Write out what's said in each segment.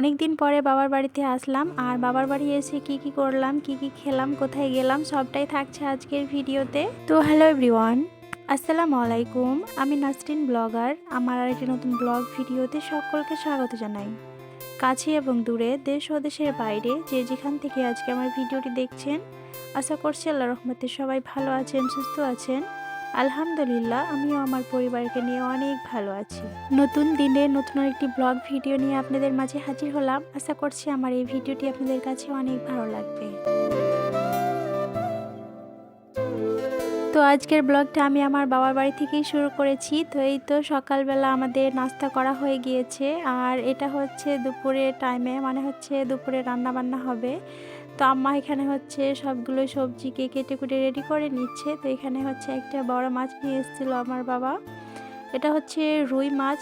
অনেক দিন পরে বাবার বাড়িতে আসলাম আর বাবার বাড়ি এসে কি কি করলাম, কি কি খেলাম, কোথায় গেলাম, সবটাই থাকছে আজকের ভিডিওতে। তো হ্যালো এভরিওয়ান আসসালামু আলাইকুম। আমি নাসরিন ব্লগার। আমার আরেকটি নতুন ব্লগ ভিডিওতে সকলকে স্বাগত জানাই। কাছে এবং দূরে, দেশ ও দেশের বাইরে যে যেখান থেকে আজকে আমার ভিডিওটি দেখছেন, আশা করছি আল্লাহ রহমতে সবাই ভালো আছেন, সুস্থ আছেন। আলহামদুলিল্লাহ, আমিও আমার পরিবারকে নিয়ে অনেক ভালো আছি। নতুন দিনে নতুন একটি ব্লগ ভিডিও নিয়ে আপনাদের মাঝে হাজির হলাম। আশা করছি আমার এই ভিডিওটি আপনাদের কাছে অনেক ভালো লাগবে। তো আজকের ব্লগটা আমি আমার বাবার বাড়ি থেকেই শুরু করেছি। তো এই তো সকালবেলা আমাদের নাস্তা করা হয়ে গিয়েছে। আর এটা হচ্ছে দুপুরের টাইমে মানে হচ্ছে দুপুরে রান্না বান্না হবে। তো আম্মা এখানে হচ্ছে সবগুলো সবজিকে কেটে কুটে রেডি করে নিচ্ছে। তো এখানে হচ্ছে একটা বড় মাছ নিয়ে এসেছিল আমার বাবা। এটা হচ্ছে রুই মাছ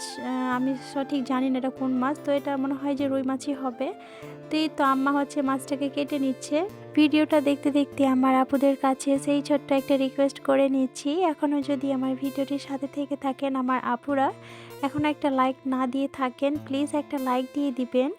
আমি সঠিক জানি না এটা কোন মাছ, তো এটা মনে হয় যে রুই মাছই হবে। তো এই তো আম্মা হচ্ছে মাছটাকে কেটে নিচ্ছে। ভিডিওটা দেখতে দেখতে আমার আপুদের কাছে সেই ছোট্ট একটা রিকোয়েস্ট করে নিচ্ছি। এখনও যদি আমার ভিডিওটির সাথে থেকে থাকেন আমার আপুরা, এখন একটা লাইক না দিয়ে থাকেন প্লিজ একটা লাইক দিয়ে দিবেন।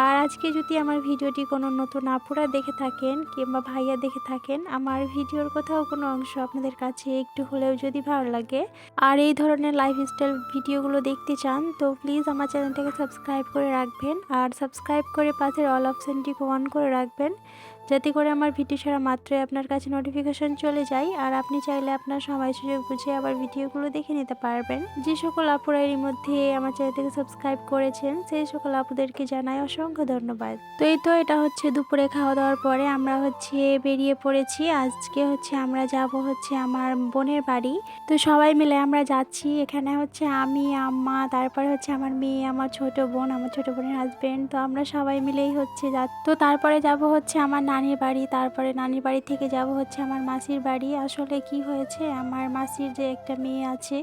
আর আজকে যদি আমার ভিডিওটি কোনো নতুন আপুরা দেখে থাকেন কিংবা ভাইয়া দেখে থাকেন, আমার ভিডিওর কোথাও কোনো অংশ আপনাদের কাছে একটু হলেও যদি ভালো লাগে আর এই ধরনের লাইফস্টাইল ভিডিওগুলো দেখতে চান, তো প্লিজ আমার চ্যানেলটাকে সাবস্ক্রাইব করে রাখবেন আর সাবস্ক্রাইব করে পাশের অল অপশানটিকে অন করে রাখবেন, যাতে করে আমার ভিডিও ছাড়া মাত্রই আপনার কাছে নোটিফিকেশন চলে যায় আর আপনি চাইলে আপনার সময় সুযোগ বুঝে আবার ভিডিওগুলো দেখে নিতে পারবেন। যে সকল আপুরা এর মধ্যে আমার চ্যানেলটাকে সাবস্ক্রাইব করেছেন, সেই সকল আপুদেরকে জানাই অসংখ্য ধন্যবাদ। তো এই তো এটা হচ্ছে দুপুরে খাওয়া দাওয়ার পরে আমরা হচ্ছে বেরিয়ে পড়েছি। আজকে হচ্ছে আমরা যাব হচ্ছে আমার বোনের বাড়ি। তো সবাই মিলে আমরা যাচ্ছি। এখানে হচ্ছে আমি, আম্মা, তারপরে হচ্ছে আমার মেয়ে, আমার ছোট বোন, আমার ছোট বোনের হাজব্যান্ড তো আমরা সবাই মিলেই হচ্ছে যা তো তারপরে যাব হচ্ছে আমার নানির বাড়ি। তারপরে নানির বাড়ি থেকে যাব হচ্ছে আমার মাসির বাড়ি। আসলে কি হয়েছে? আমার মাসির যে একটা মেয়ে আছে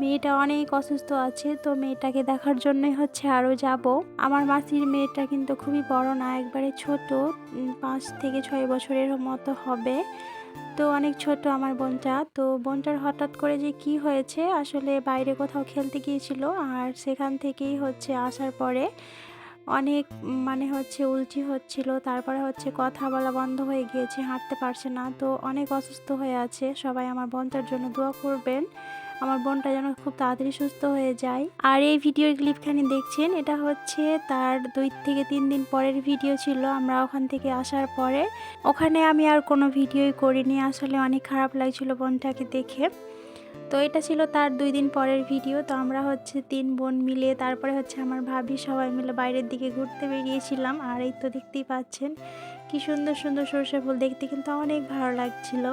মেয়েটা অনেক অসুস্থ আছে, তো মেয়েটাকে দেখার জন্যই হচ্ছে আরও যাব। আমার মাসির মেয়েটা কিন্তু খুবই বড় না, একবারে ছোট পাঁচ থেকে ছয় বছরের মতো হবে। তো অনেক ছোট আমার বোনটা, তো বোনটার হঠাৎ করে যে কি হয়েছে, আসলে বাইরে কোথাও খেলতে গিয়েছিল আর সেখান থেকেই হচ্ছে আসার পরে অনেক মানে হচ্ছে উল্টি হচ্ছিল, তারপরে হচ্ছে কথা বলা বন্ধ হয়ে গিয়েছে, হাঁটতে পারছে না, তো অনেক অসুস্থ হয়ে আছে। সবাই আমার বোনটার জন্য দোয়া করবেন। আমার বোনটা যেন খুব তাড়াতাড়ি সুস্থ হয়ে যায়। আর এই ভিডিওর ক্লিপখানি দেখছেন, এটা হচ্ছে তার দুই থেকে তিন দিন পরের ভিডিও ছিল আমরা ওখান থেকে আসার পরে। ওখানে আমি আর কোনো ভিডিওই করিনি, আসলে অনেক খারাপ লাগছিল বোনটাকে দেখে। তো এটা ছিল তার দুই দিন পরের ভিডিও, তো আমরা হচ্ছে তিন বোন মিলে, তারপরে হচ্ছে আমার ভাবি সবাই মিলে বাইরের দিকে ঘুরতে বেরিয়েছিলাম। আর এই তো দেখতেই পাচ্ছেন, কি সুন্দর সুন্দর সরষে ফুল, দেখতে কিন্তু অনেক ভালো লাগছিল।